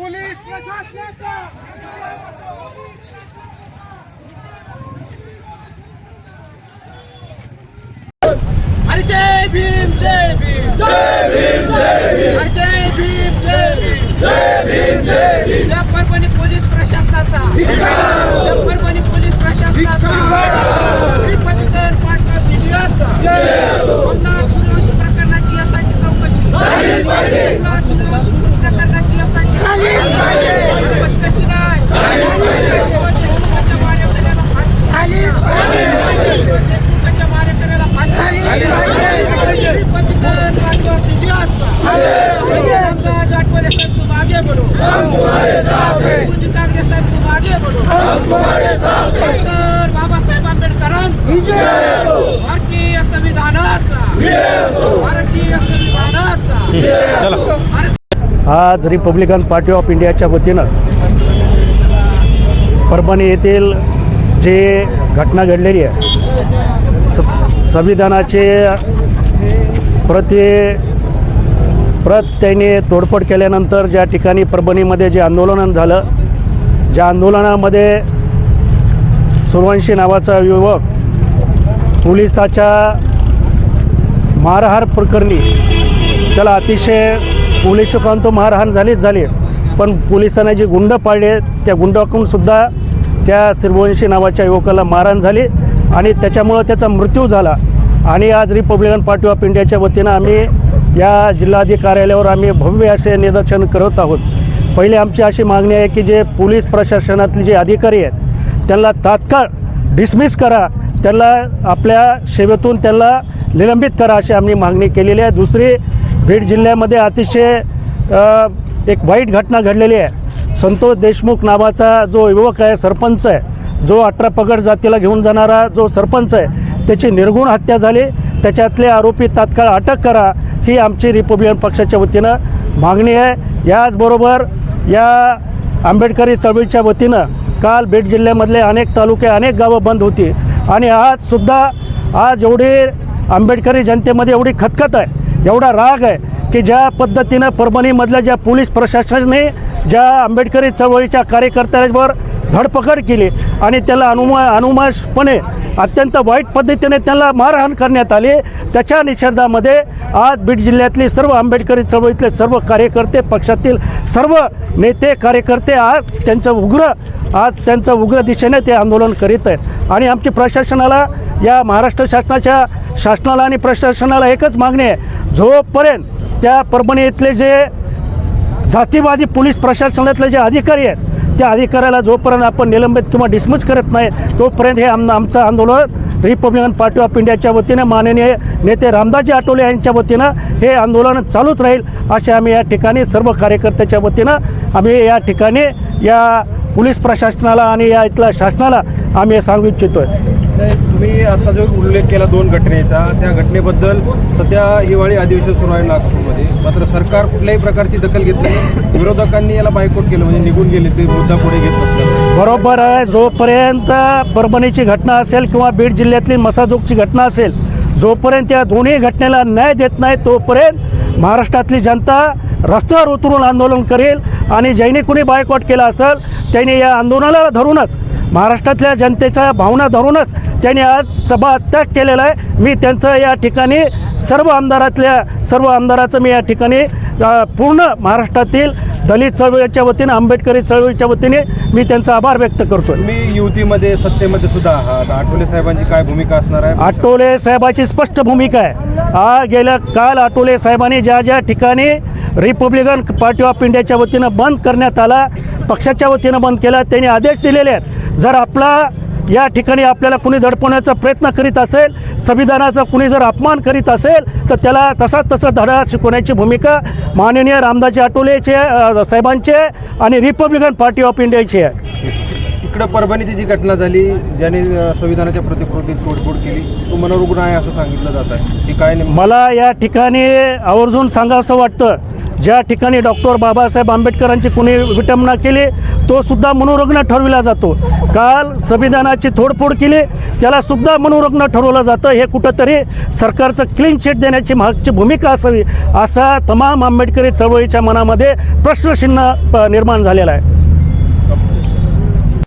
Police प्रशासनाचा! अरे जय भीम जय भीम! जय भीम जय भीम अरे जय भीम जय भीम जय भीम जय भीम या परभणी पोलीस प्रशासनाचा या परभणी पोलीस प्रशासनाचा रिपब्लिकन पार्टी ऑफ इंडियाचा सोमनाथ सूर्यवंशी प्रकरणाची यासाठी चौकशी सोमनाथ सूर्यवंशी प्रकरणाची यासाठी गणपती कशी नाही गणपती देशमुखाच्या मारेकऱ्याला फाशी देशमुखाच्या मारेकऱ्याला फाशी रिपब्लिकन पार्टी ऑफ इंडियाचा संजय रामदास आठवले साहेब तुम आगे बढ़ो. पूजी कागदे साहेब तुम आगे बढ़ो. डॉक्टर बाबासाहेब आंबेडकरांचा. भारतीय संविधानाचा. भारतीय संविधानाचा. भारत आज रिपब्लिकन पार्टी ऑफ इंडियाच्या वतीनं परभणी येथील जे घटना घडलेली आहे स संविधानाचे प्रति प्रत त्यांनी तोडफोड केल्यानंतर ज्या ठिकाणी परभणीमध्ये जे आंदोलन झालं ज्या आंदोलनामध्ये सुरवंशी नावाचा युवक पोलिसाच्या मारहार प्रकरणी त्याला अतिशय पोलिसकांत मारहाण झालीच झाली. पण पोलिसांना जे गुंड पाळले त्या गुंडाकूनसुद्धा त्या श्रीवंशी नावाच्या युवकाला मारहाण झाली आणि त्याच्यामुळं त्याचा मृत्यू झाला. आणि आज रिपब्लिकन पार्टी ऑफ इंडियाच्या वतीनं आम्ही या जिल्हाधिकारी कार्यालयावर आम्ही भव्य असे निदर्शन करत आहोत. पहिले आमची अशी मागणी आहे की जे पोलीस प्रशासनातले जे अधिकारी आहेत त्यांना तात्काळ डिसमिस करा त्यांना आपल्या सेवेतून त्यांना निलंबित करा अशी आम्ही मागणी केलेली आहे. दुसरी बीड जिल्ह्यामध्ये अतिशय एक वाईट घटना घडलेली आहे. संतोष देशमुख नावाचा जो युवक आहे सरपंच आहे जो अठरा पगड जातीला घेऊन जाणारा जो सरपंच आहे त्याची निर्गुण हत्या झाली. त्याच्यातले आरोपी तात्काळ अटक करा. ही आमची रिपब्लिकन पक्षाच्या वतीनं मागणी आहे. याचबरोबर या आंबेडकरी चळवळीच्या वतीनं काल बीड जिल्ह्यामधले अनेक तालुके अनेक गावं बंद होती. आणि आजसुद्धा आज एवढी आंबेडकरी जनतेमध्ये एवढी खतखत आहे एवढा राग आहे की ज्या पद्धतीनं परभणीमधल्या ज्या पोलीस प्रशासनाने ज्या आंबेडकरी चळवळीच्या कार्यकर्त्यांवर धडपकड केली आणि त्याला अनुमा अनुमाशपणे अत्यंत वाईट पद्धतीने त्यांना मारहाण करण्यात आली. त्याच्या निषेधामध्ये आज बीड जिल्ह्यातली सर्व आंबेडकरी चळवळीतले सर्व कार्यकर्ते पक्षातील सर्व नेते कार्यकर्ते आज त्यांचं उग्र आज त्यांचं उग्र दिशेने ते आंदोलन करीत आहेत. आणि आमची प्रशासनाला या महाराष्ट्र शासनाच्या शासनाला आणि प्रशासनाला एकच मागणी आहे. जोपर्यंत त्या परभणी इथले जे जातीवादी पोलीस प्रशासनातले जे अधिकारी आहेत त्या अधिकाऱ्याला जोपर्यंत आपण निलंबित किंवा डिसमिस करत नाही तोपर्यंत हे आम आमचं आंदोलन रिपब्लिकन पार्टी ऑफ इंडियाच्या वतीनं माननीय नेते रामदासजी आठवले यांच्या वतीनं हे आंदोलन चालूच राहील असे आम्ही या ठिकाणी सर्व कार्यकर्त्याच्या वतीनं आम्ही या ठिकाणी या पोलीस प्रशासनाला आणि या इथल्या शासनाला आम्ही सांगू इच्छितो आहे तुम्ही आता जो उल्लेख केला दोन घटनेचा त्या घटनेबद्दल सध्या हिवाळी अधिवेशन सुरू आहे नागपूरमध्ये. मात्र सरकार कुठल्याही प्रकारची दखल घेत नाही. विरोधकांनी याला बायकोट केलं म्हणजे निघून गेले ते मुद्दा पुढे घेत नसतात बरोबर आहे जोपर्यंत परभणीची घटना असेल किंवा बीड जिल्ह्यातली मसाजोगची घटना असेल जोपर्यंत या दोन्ही घटनेला न्याय देत नाही तोपर्यंत महाराष्ट्रातली जनता रस्त्यावर उतरून आंदोलन करेल आणि ज्यांनी कुणी बायकॉट केला असेल त्यांनी या आंदोलनाला धरूनच महाराष्ट्रातल्या जनतेच्या भावना धरूनच त्यांनी आज सभात्याग केलेला आहे. मी त्यांचं या ठिकाणी सर्व आमदारातल्या सर्व आमदाराचं मी या ठिकाणी पूर्ण महाराष्ट्रातील दलित चळवळीच्या वतीने आंबेडकरी चळवळीच्या वतीने मी त्यांचा आभार व्यक्त करतो तुम्ही युतीमध्ये सत्तेमध्ये सुद्धा आहात. आठवले साहेबांची काय भूमिका असणार आहे? आठवले साहेबाची स्पष्ट भूमिका आहे. आ गेल्या काल आठवले साहेबांनी ज्या ज्या ठिकाणी रिपब्लिकन पार्टी ऑफ इंडियाच्या वतीनं बंद करण्यात आला पक्षाच्या वतीनं बंद केला त्यांनी आदेश दिलेले आहेत. जर आपला या ठिकाणी आपल्याला कुणी दडपवण्याचा प्रयत्न करीत असेल संविधानाचा कुणी जर अपमान करीत असेल तर त्याला तसा तसा धडा शिकवण्याची भूमिका माननीय रामदासजी आठवलेचे साहेबांचे आणि रिपब्लिकन पार्टी ऑफ इंडियाची आहे. इकडं परभणीची जी घटना झाली ज्याने संविधानाच्या प्रतिकृतीत तोडफोड केली तो मनोरुग्ण आहे असं सांगितलं जात आहे. की काय मला या ठिकाणी आवर्जून सांगावंसं वाटतं. ज्या ठिकाणी डॉक्टर बाबासाहेब आंबेडकरांची कुणी विटंबना केली तो सुद्धा मनोरुग्ण ठरविला जातो. काल संविधानाची तोडफोड केली त्याला सुद्धा मनोरुग्ण ठरवलं जातं. हे कुठंतरी सरकारचं क्लीन चिट देण्याची मागची भूमिका असावी असा तमाम आंबेडकरी चळवळीच्या मनामध्ये प्रश्नचिन्ह प- निर्माण झालेला आहे.